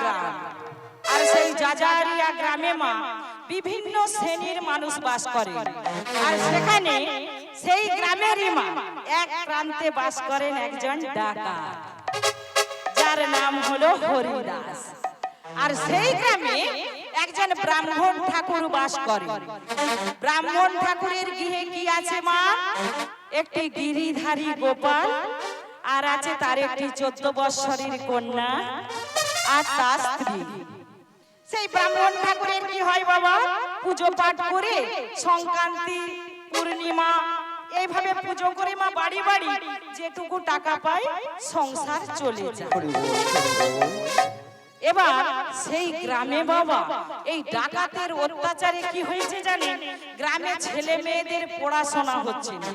গ্রাম আর সেই জাজারিয়া গ্রামে মা বিভিন্ন শ্রেণির মানুষ বাস করে। আর সেখানে সেই গ্রামেরই মা এক প্রান্তে বাস করেন একজন ডাকাত, যার নাম হলো হরিদাস। আর সেই গ্রামে একজন ব্রাহ্মণ ঠাকুর বাস করে। ব্রাহ্মণ ঠাকুরের গৃহে কি আছে মা? একটি গিরিধারী গোপাল, আর আছে তার একটি চোদ্দ বৎসরের কন্যা আর তার স্ত্রী সেই ব্রাহ্মণ ঠাকুরের কি হয় বাবা? পুজো পাঠ করে সংক্রান্তি, পূর্ণিমা, এইভাবে পুজো করে মা বাড়ি বাড়ি যেটুকু টাকা পায় সংসার চলে যায়। এবার সেই গ্রামে বাবা, এই ডাকাতের অত্যাচারে কি হয়েছে জানেন? গ্রামে ছেলে মেয়েদের পড়াশোনা হচ্ছে না।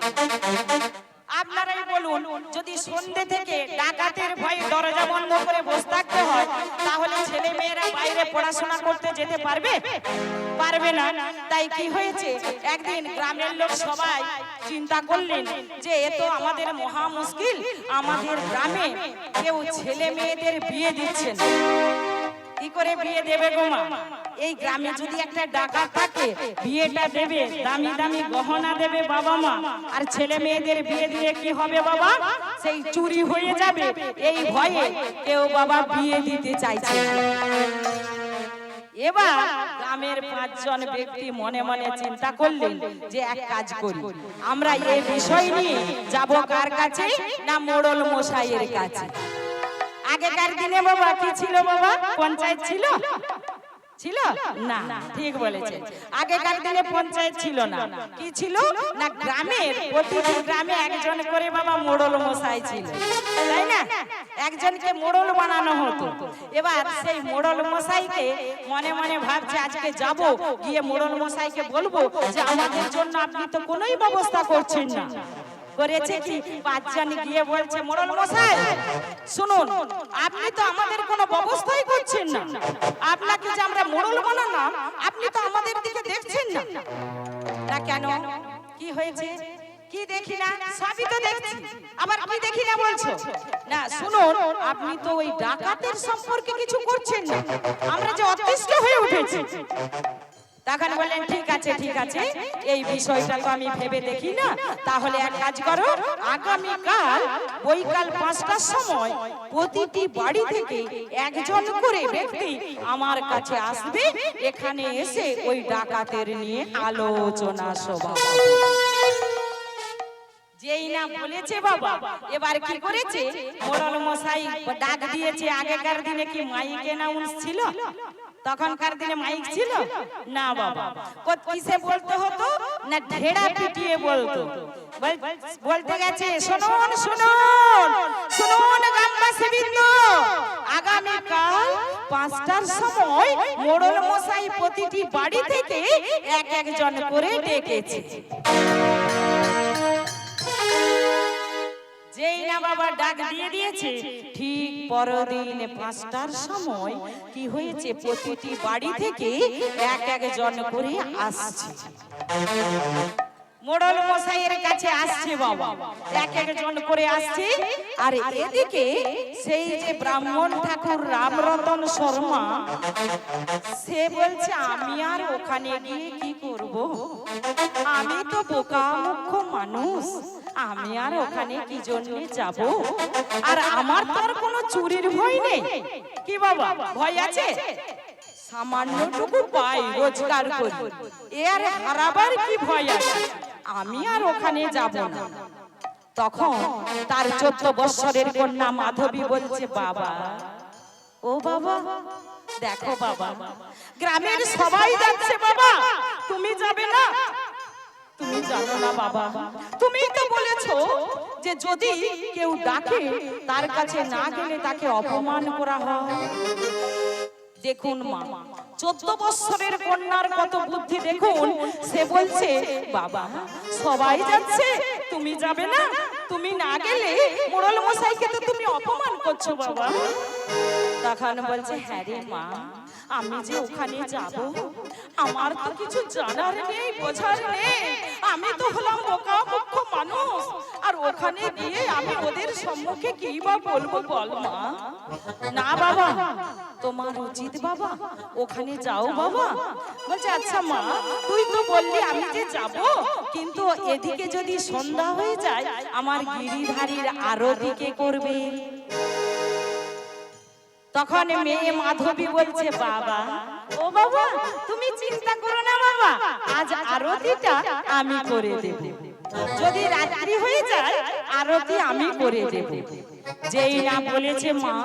আপনারাই বলুন, যদি সন্ধে থেকে ডাকাতের ভয়ে দরজা বন্ধ করে বসে থাকতে হয়, তাহলে ছেলে মেয়েরা বাইরে পড়াশোনা করতে যেতে পারবে? পারবে না। তাই কি হয়েছে? একদিন গ্রামের লোক সবাই চিন্তা করলেন যে, এ তো আমাদের মহা মুশকিল। আমাদের গ্রামে কেউ ছেলে মেয়েদের বিয়ে দিচ্ছে না। করে বিয়ে দেবে গো মা। এই গ্রামে যদি একটা ডাকাত থাকে, বিয়েটা দেবে, দামি দামি গহনা দেবে বাবা মা। আর ছেলে মেয়েদের বিয়ে দিয়ে কি হবে বাবা? সেই চুরি হয়ে যাবে। এই ভয়ে কেউ বাবা বিয়ে দিতে চাইছে এবার গ্রামের পাঁচজন ব্যক্তি মনে মনে চিন্তা করলেন যে এক কাজ করি। আমরা এই বিষয় নিয়ে যাব কার কাছে? না মোড়ল মশাইয়ের কাছে। আগেকার দিনে বাবা কি ছিল বাবা? পঞ্চায়েত ছিল? ছিল। না ঠিক বলেছেন। আগেকার দিনে পঞ্চায়েত ছিল না। কি ছিল? না গ্রামের প্রতিটি গ্রামে একজন করে বাবা মোড়ল মশাই ছিল। তাই না? একজনকে মোড়ল বানানো হতো। এবার সেই মোড়ল মশাইকে মনে মনে ভাবছে আজকে যাব গিয়ে মোড়ল মশাইকে বলব যে আমাদের জন্য আপনি তো কোনোই ব্যবস্থা করছেন না। করেছে কি? পাঁচজন গিয়ে বলছে, মোড়ল মশাই, শুনুন, আপনি তো আমাদের কোনো ব্যবস্থাই করছেন না। আপনাকে যে আমরা মোড়ল বানালাম, আপনি তো আমাদের দিকে দেখছেন না। না কেন? কি হয়েছে? কি দেখি না? সবই তো দেখছি। আবার কি দেখি না বলছো? না, শুনুন, আপনি তো ওই ডাকাতের সম্পর্কে কিছু করছেন না। আমরা যে অতিষ্ঠ হয়ে উঠেছি। তখন বললেন, ঠিক আছে ঠিক আছে, এই বিষয়টা তো আমি ভেবে দেখি না। তাহলে এক কাজ করো, আগামীকাল বৈকাল পাঁচটার সময় প্রতিটি বাড়ি থেকে একজন করে ব্যক্তি আমার কাছে আসবে। এখানে এসে ওই ডাকাতের নিয়ে আলোচনা সভা যেই না বলেছে বাবা, এবার কি করেছে? মোড়ল মশাই ডাক দিয়েছে, আগেকার দিনে কি মাইক অ্যানাউন্স ছিল? তখনকার দিনে মাইক ছিল? না বাবা। কত কিসে বলতে হতো? না ঢেড়া পিটিয়ে বলতো। বলতে। গেছে শুনুন শুনুন। শুনুন। গ্রামবাসী বৃন্দ আগামীকাল পাঁচটার সময় মোড়ল মশাই প্রতিটি বাড়ি থেকে এক একজন করে ডেকেছে। যেই না বাবা ডাক দিয়ে দিয়েছে, ঠিক পরদিন পাঁচটার সময় কি হয়েছে? প্রতিটি বাড়ি থেকে এক একজন করে আসছে। মোড়ল মশাইয়ের কাছে আসছে বাবা। এক একজন করে আসছে। আর এদিকে সেই যে ব্রাহ্মণ ঠাকুর রামরতন শর্মা, সে বলছে, আমি আর ওখানে গিয়ে কি করব? আমি তো বোকা মুখ্য মানুষ। আমি আর ওখানে কি জন্য যাব? আর আমার তো আর কোনো চুরির ভয় নেই। কি বাবা, ভয় আছে? সামান্যটুকু পাই রোজগার করি। এ আর হারাবার কি ভয় আছে? আমি আর ওখানে যাব না। তখন তার চোদ্দ বৎসরের কন্যা মাধবী বলছে বাবা ও বাবা দেখো বাবা গ্রামের সবাই যাচ্ছে বাবা তুমি যাবে না। তুমি জানো না বাবা তুমি তো বলেছ যে যদি কেউ ডাকে তার কাছে না গেলে তাকে অপমান করা হয়। দেখুন মা। চোদ্দ বছরের কন্যার কত বুদ্ধি দেখুন সে বলছে বাবা সবাই যাচ্ছে তুমি যাবে না তুমি না গেলে মোড়ল মশাইকে তো তুমি অপমান করছ বাবা। তখন বলছে হ্যাঁ রে মা আমি যে ওখানে যাব আমার তো কিছু জানার নেই বোঝার নেই। আমি তো হলাম বোকা মুখ্য মানুষ। আর ওখানে গিয়ে আমি ওদের সম্মুখে কি বা বলব বল মা? না বাবা তোমার উচিত বাবা ওখানে যাও বাবা। বলছে আচ্ছা মা তুই তো বললি আমি যে যাব কিন্তু এদিকে যদি সন্ধ্যা হয়ে যায় আমার গিরিধারীর আরতি কে করবে? তখন মেয়ে মাধবী বলছে বাবা ও বাবা তুমি চিন্তা করো না বাবা আজ আরতিটা আমি করে দেব। যদি রাত্রি হয়ে যায় আরতি আমি করে দেব। যেই না বলেছে মা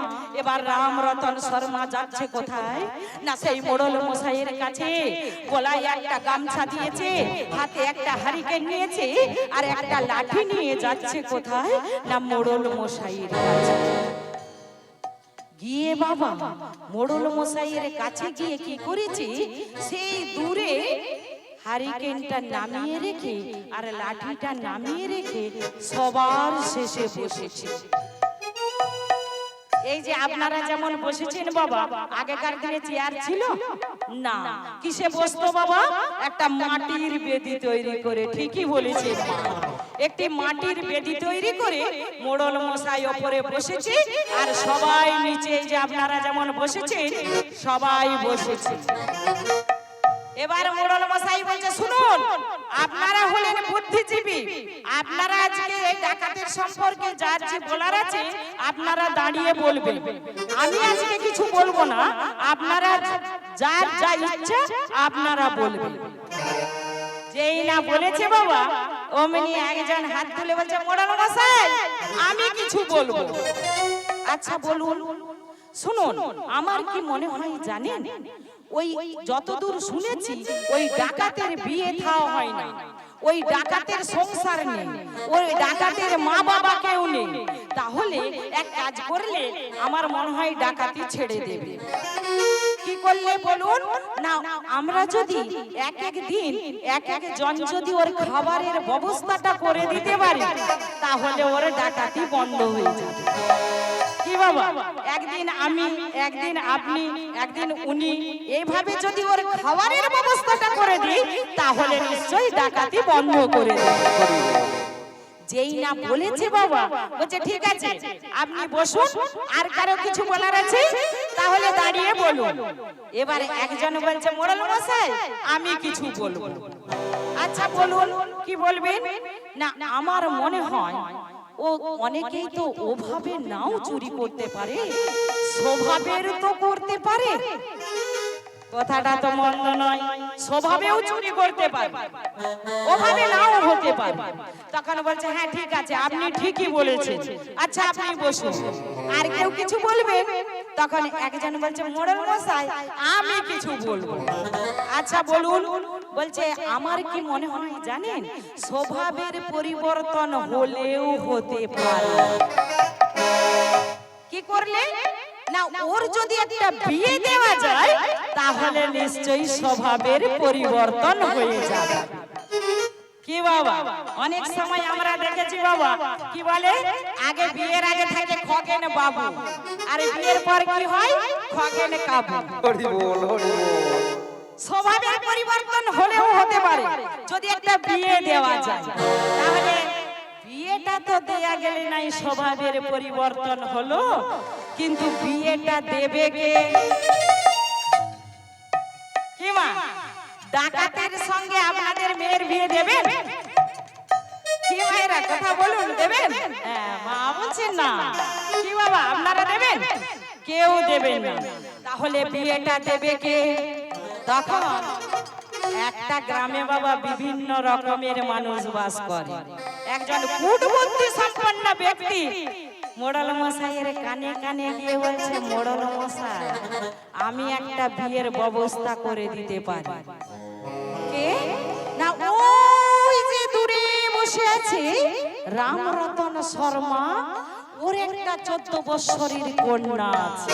এবার রাম রতন শর্মা যাচ্ছে কোথায়? না সেই মোড়ল মশাইয়ের কাছে গলায় একটা গামছা দিয়েছে হাতে একটা হারিকেন নিয়েছে আর একটা লাঠি নিয়ে যাচ্ছে কোথায়? না মোড়ল মশাইয়ের কাছে। গিয়ে বাবা, মোড়ল মশাইয়ের কাছে গিয়ে কি করেছে? সেই দূরে হারিকেনটা নামিয়ে রেখে আর লাঠিটা নামিয়ে রেখে সবার শেষে বসেছে। এই যে আপনারা যেমন বসেছেন বাবা, আগেকার দিনে চেয়ার ছিল? না। কিসে বসতো বাবা? একটা মাটির বেদি তৈরি করে, ঠিকই বলেছে মা। একটি মাটির বেদি তৈরি করে মোড়ল মশাই ওপরে বসেছে। আর সবাই নিচে যে আপনারা যেমন বসেছেন সবাই বসেছে। এবার মোড়ল মশাই বলছে শুনুন আপনারা হলেন বুদ্ধিজীবী। আপনারা আজকে এই ডাকাতের সম্পর্কে যার যে বলার আছে আপনারা দাঁড়িয়ে বলবেন। আমি আজকে কিছু বলব না আপনারা যার যা ইচ্ছা আপনারা বলবেন। যেই না বলেছে বাবা অমনি একজন হাত তুলে বলছে মোড়ল মশাই আমি কিছু বলব? আচ্ছা বলুন। শুনুন আমার কি মনে হয় জানেন? ওই যতদূর শুনেছি ওই ডাকাতের বিয়ে থাও হয় না। ওই ডাকাতের সংসার নেই। ওই ডাকাতের মা বাবা কেউ নেই। তাহলে এক কাজ করলে আমার মনে হয় ডাকাতি ছেড়ে দেবে। কি করলে বলুন? না আমরা যদি এক এক দিন এক এক জন যদি ওর খাবারের ব্যবস্থাটা করে দিতে পারি, তাহলে ওর ডাকাতি বন্ধ হয়ে যাবে। কি বাবা? একদিন আমি, একদিন আপনি, একদিন উনি এইভাবে যদি ওর খাবারের ব্যবস্থাটা করে দিই, তাহলে নিশ্চয়ই ডাকাতি বন্ধ করে দেবে। যেই না বলেছে বাবা, বলছে, ঠিক আছে, আপনি বসুন, আর কারও কিছু বলার আছে? তাহলে দাঁড়িয়ে বলুন। এবারে একজন বলছে, মোড়ল মশাই, আমি কিছু বলব। আচ্ছা বলুন, কি বলবেন? না, আমার মনে হয় ও অনেকেই তো ওভাবে নাও চুরি করতে পারে, স্বভাবের তো করতে পারে। কথাটা তো মন্দ নয়। স্বভাবেও চুরি করতে পারে। ওভাবে নাও হতে পারে। তখন বলছে হ্যাঁ ঠিক আছে, আপনি ঠিকই বলেছেন। আচ্ছা আপনি বসুন। আর কেউ কিছু বলবেন তখন একজন বলছে, মোড়ল মশাই, আমি কিছু বলব আচ্ছা বলুন। বলছে, আমার কি মনে হয় জানেন, স্বভাবের পরিবর্তন হলেও হতে পারে। কি করলে? না, ওর যদি একটা বিয়ে দেওয়া যায় তাহলে নিশ্চয়ই স্বভাবের পরিবর্তন হয়ে যাবে। কি বাবা? অনেক সময় আমরা দেখেছি বাবা কি বলে? আগে বিয়ের আগে থাকে খগেন বাবু আর বিয়ের পর কি হয়? খগেন কাবু। স্বভাবের পরিবর্তন হলেও হতে পারে যদি একটা বিয়ে দেওয়া যায়। তাহলে বিয়েটা তো দেয়া গেলে নাই স্বভাবের পরিবর্তন হলো কিন্তু বিয়েটা দেবে কি? মা ডাকাতের সঙ্গে আপনাদের মেয়ের বিয়ে দেবেন? কি মায়েরা কথা বলুন দেবেন? হ্যাঁ, মা বলছেন না। কি বাবা আপনারা দেবেন? কেউ দেবেন না। তাহলে বিয়েটা দেবে কে? তখন একটা গ্রামে বাবা বিভিন্ন রকমের মানুষ বাস করে। একজন কূটবুদ্ধি সম্পন্ন ব্যক্তি মোড়ল মশাইয়ের কানে কানে গিয়ে বলছে, মোড়ল মশাই, আমি একটা বিয়ের ব্যবস্থা করে দিতে পারি। কে? না, ওই যে দূরে বসে আছে রামরতন শর্মা, ওর একটা চোদ্দ বৎসরের কন্যা আছে।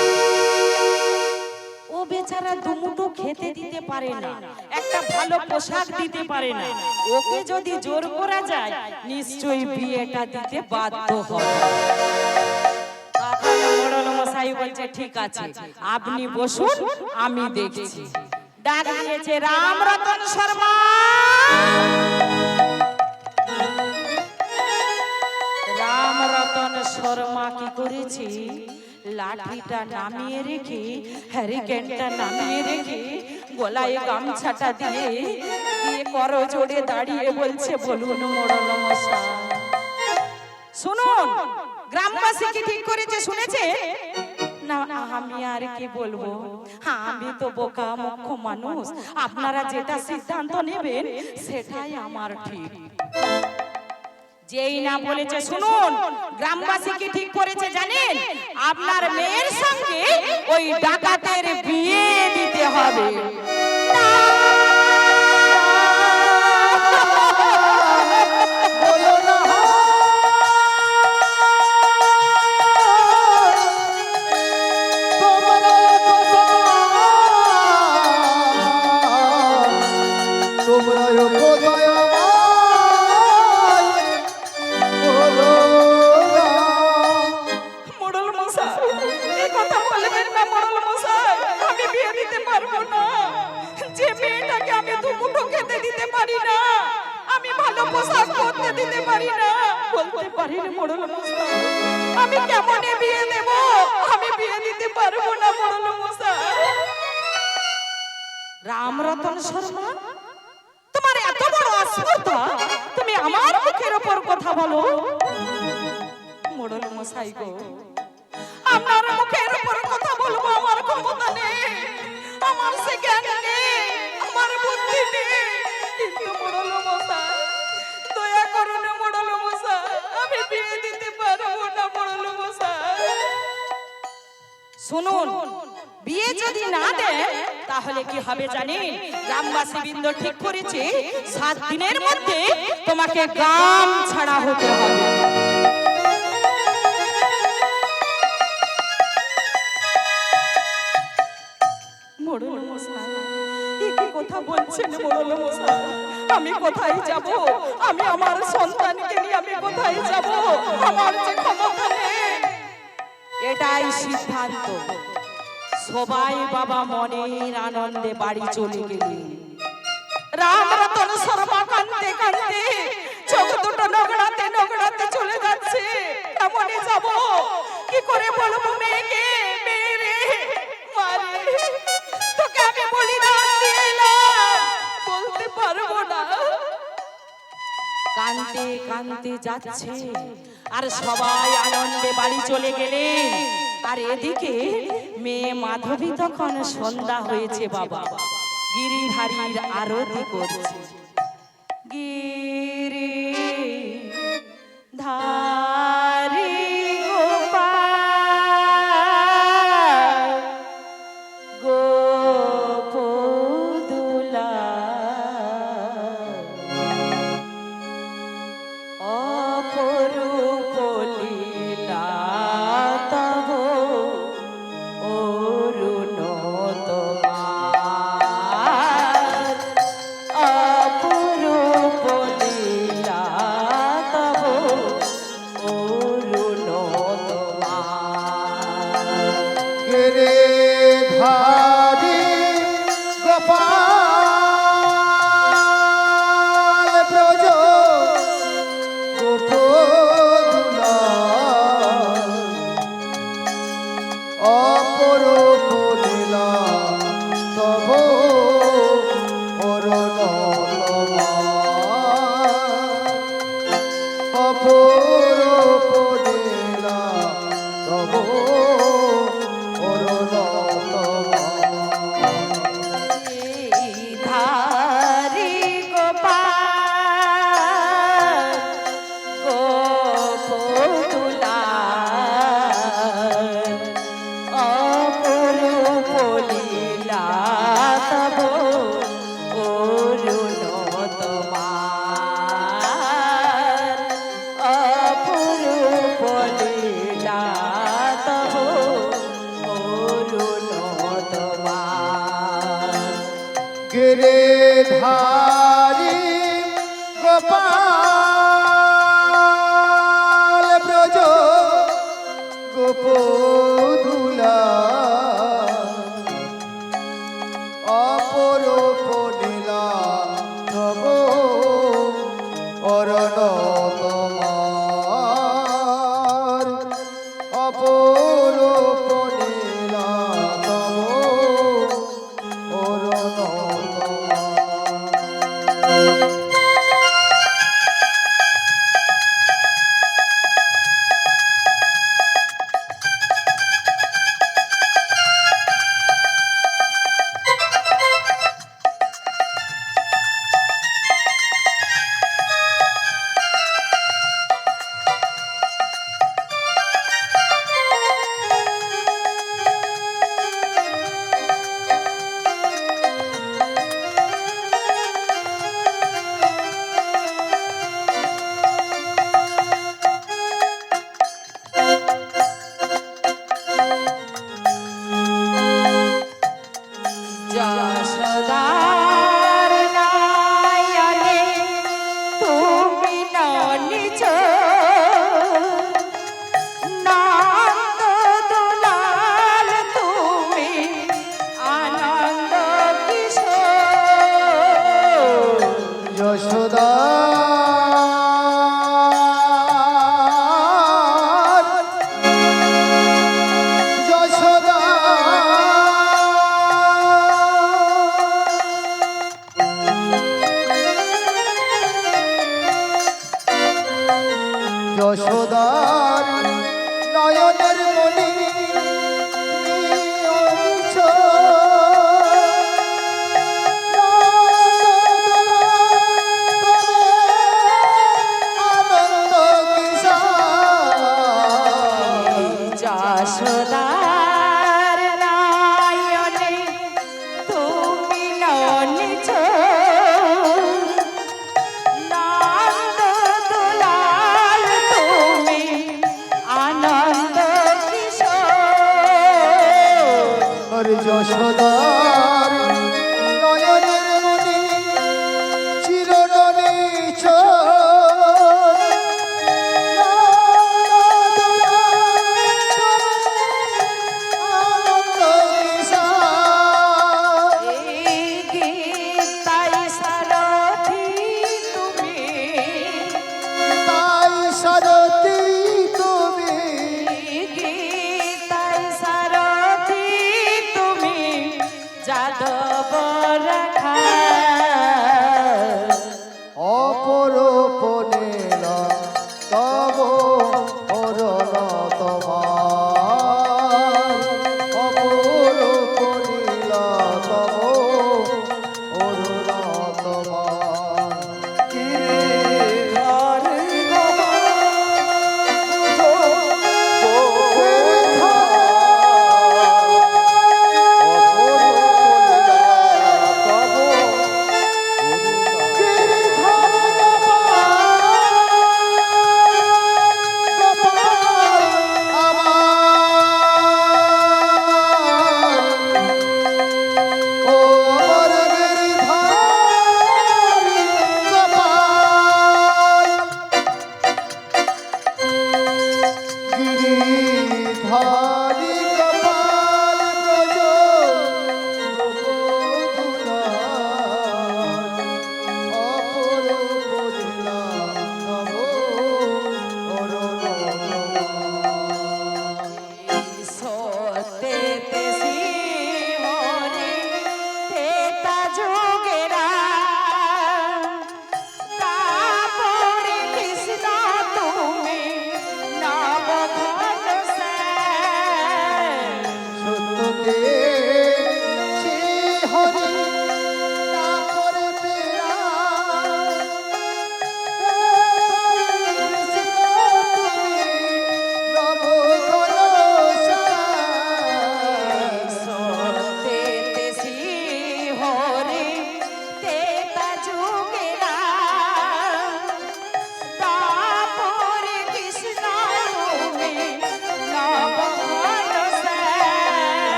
ও বেচারা দুমুটো খেতে দিতে পারে না, একটা ভালো পোশাক দিতে পারে না। ওকে যদি জোর করা যায়, নিশ্চয়ই বিয়েটা দিতে বাধ্য তখন মশাই বলছে ঠিক আছে আপনি বসুন আমি দেখছি। ডাক দিয়েছে রাম রতন শর্মা! রাম রতন শর্মা কি করেছে? লাঠিটা নামিয়ে রেখে হ্যারিকেনটা নামিয়ে রেখে গলায় গামছাটা দিয়ে দিয়ে করো জোরে দাঁড়িয়ে বলছে বলুন মশাই। শুনুন গ্রামবাসী কি ঠিক করেছে শুনেছে? না, আমি আর কি বলব? আমি তো বোকা মুখ্য মানুষ। আপনারা যেটা সিদ্ধান্ত নেবেন, সেটাই আমার ঠিক। যেই না বলেছে, শুনুন গ্রামবাসী কি ঠিক করেছে, জানেন? আপনার মেয়ের সঙ্গে ওই ডাকাতের বিয়ে দিতে হবে। পোশাক পরতে দিতে পারি না। বলতে পারি না মোড়ল মশাই আমি কেমনে বিয়ে দেব? আমি বিয়ে দিতে পারব না মোড়ল মশাই রামরতন শর্মা, তোমার এত বড় অস্পর্ধা তুমি আমার মুখের ওপর কথা বলো। মোড়ল মশাই গো, আপনার মুখের উপর কথা বলব, আমার ক্ষমতা নেই। আমার সে জ্ঞান নেই, আমার বুদ্ধি নেই। কিন্তু মোড়ল মশাই শুনুন, বিয়ে যদি না দেন, তাহলে কি হবে জানেন? গ্রামবাসী বৃন্দ ঠিক করেছে, সাত দিনের মধ্যে তোমাকে গ্রাম ছাড়া হতে হবে। কথা বলছেন মোড়ল মশাই? আমি কোথায় যাব? আমি আমার সন্তানকে নিয়ে আমি কোথায় যাব? আমার যে ক্ষমতা নেই। এটাই সিদ্ধান্ত। সবাই বাবা মনের আনন্দে বাড়ি চলে গেলেন। রাম রতন শর্মা কান্দতে কান্দতে চোখ দুটো নগড়াতে নগড়াতে চলে যাচ্ছে। কেমনে যাব? কি করে বলব মেয়েকে? কানতে কানতে যাচ্ছে। আর সবাই আনন্দে বাড়ি চলে গেলে। আর এদিকে মেয়ে মাধবী তখন সন্ধ্যা হয়েছে বাবা। গিরিধারীর আরতি করছে। গিরি অপরূপ লীলা। যশোদা। যশোদা।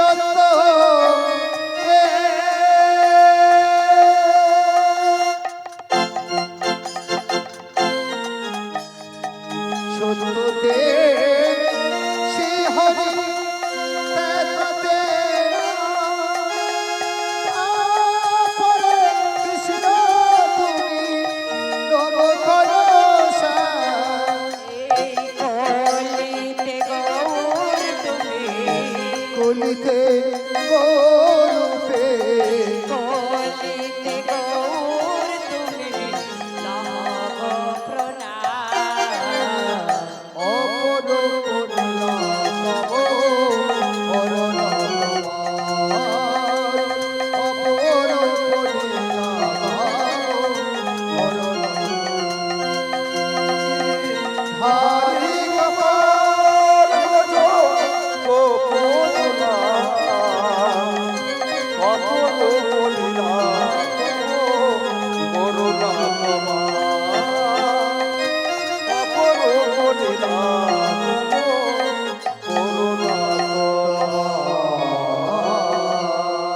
সত্য